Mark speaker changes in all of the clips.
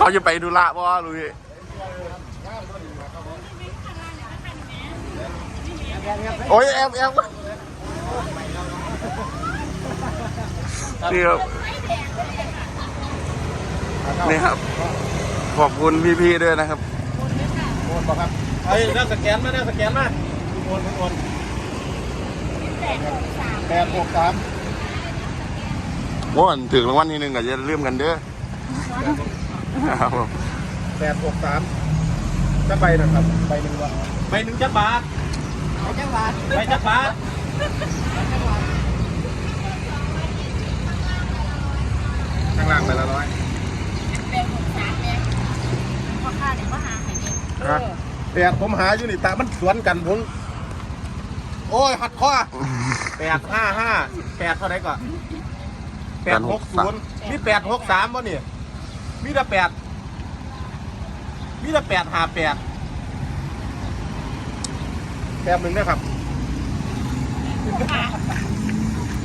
Speaker 1: เขาจะไปดูละบ่ลุยโอ้ยแอบแอบนี่ครับนี่ครับ ขอบคุณพี่ๆด้วยนะครับ
Speaker 2: โอนบอกครับเฮ้ยน่าสแกนมาน่าสแกนมาโอนโอนแปดหกสาม
Speaker 1: ว่าถึงรางวัลที่หนึ่งก็จะลืมกันเด้อ ครับผม
Speaker 2: แปดหกสามจะใบนะครับใบหนึ่งวะใบหนึ่งจักบาทใบจักบาทใบจักบาทข้างล่างไปละร้อย
Speaker 3: แปดหกสามเนี่ยพ่อข้าเนี่ยมาหาใครเนี่ย
Speaker 2: ฮะแปดผมหาอยู่นี่แต่มันสวนกันผมโอ้ยหัดข้อแปดห้าห้าแปดเท่าไหร่ก่อนแปดหกศูนย์มีแปดหกสามวะนี่ มีแต่แปดมีแต่แปดหาแปดแปดหนึ่งนะครับ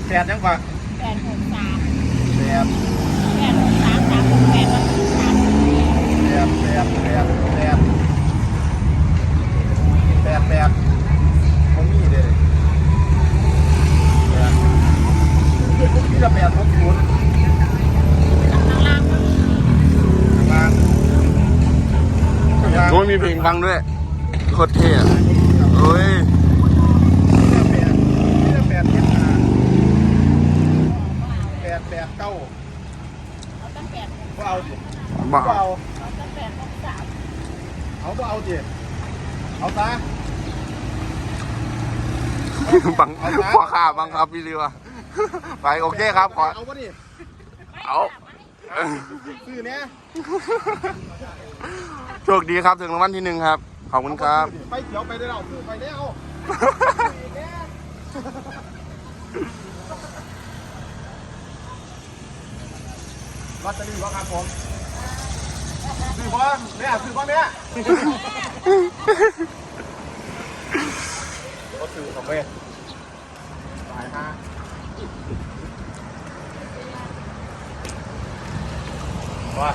Speaker 2: แปดยังกว่า
Speaker 3: แปดหกสาม
Speaker 2: แปด
Speaker 3: แปดหกสามสามหกแปดมันสาม
Speaker 2: แปดแปดแปดแปดแปดแปดผมมีเลยแปดมีแต่แปดหกศูน
Speaker 1: มีเพลงฟังด้วยโคตรเท่อะโอ้ย
Speaker 2: มีแต่แปดมีแต่แปดเจ็ดห้าแปดแปดเก้า
Speaker 3: เอาตั้งแปดหก
Speaker 2: ก็เอาดิ
Speaker 1: บ้า
Speaker 2: ก็เอา
Speaker 3: เอาตั้งแปดหกสาม
Speaker 2: เอาก็เอาดิ เอาซะ
Speaker 1: บังพ่อข้าบังครับพี่เรือไปโอเคครับขอ
Speaker 2: เอาวะดิ
Speaker 1: เอา
Speaker 2: ซื้อเนี้ย
Speaker 1: โชคดีครับถึงรางวัลที่หนึ่งครับ ขอบคุณครับ
Speaker 2: ไปเขียวไปได้แล้วซื้อไปแล้วลอตเตอรี่วะครับผมซื้อบ่แม่ซื้อบ่แม่ก็ซื้อของแม่ตายฮะ ว่า